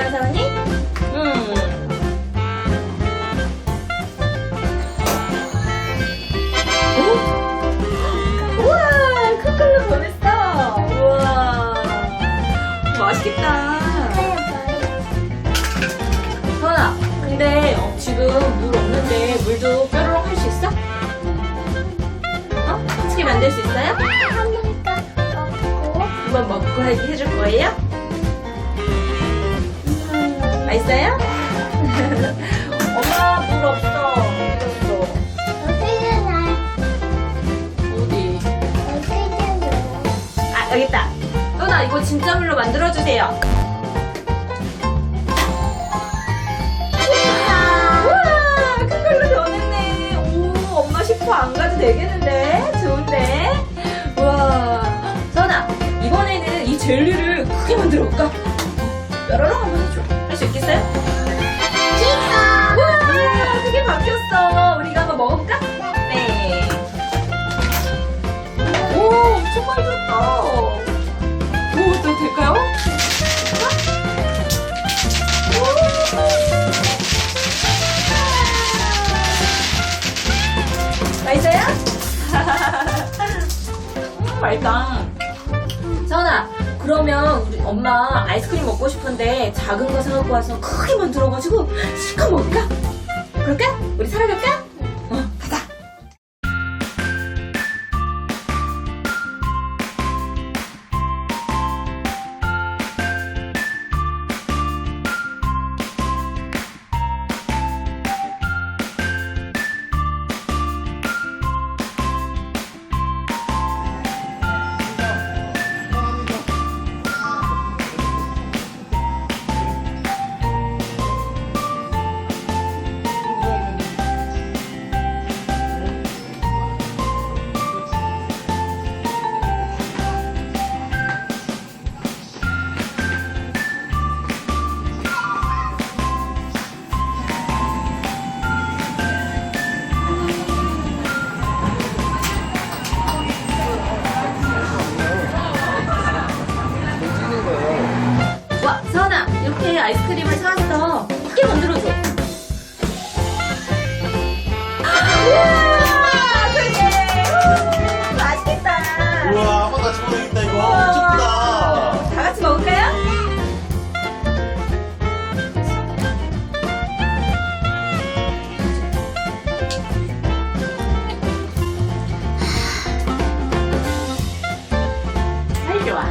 거야, 사원이? 음. 오? 우와, 큰 걸로 보냈어. 우와. 맛있겠다. 서원아, 근데 어, 지금 물 없는데 물도 뾰로롱 할 수 있어? 어? 어떻게 만들 수 있어요? 한번 먹고 해, 해줄 거예요? 맛있어요? 엄마 물 없어. 물 없어. 어디? 아 여기 있다. 또나 이거 진짜 물로 만들어 주세요. 우와 큰 걸로 변했네. 오 엄마 식포 안 가도 되겠는데? 좋은데? 우와 선아 이번에는 이 젤리를 크게 만들어 볼까? 뾰로롱 한번 해줘. 엄청. 오 어떻게 될까요? 오. 맛있어요? 음, 맛있다. 서은아, 그러면 우리 엄마 아이스크림 먹고 싶은데 작은 거 사갖고 와서 크게 만들어가지고 실컷 먹을까? 그럴까? 와, 서은아, 이렇게 아이스크림을 사왔어. 크게 만들어줘. 우와. 우, 맛있겠다. 우와, 한번 같이 먹어야겠다, 이거. 우와. 엄청 크다. 다 같이 먹을까요? 아이 좋아,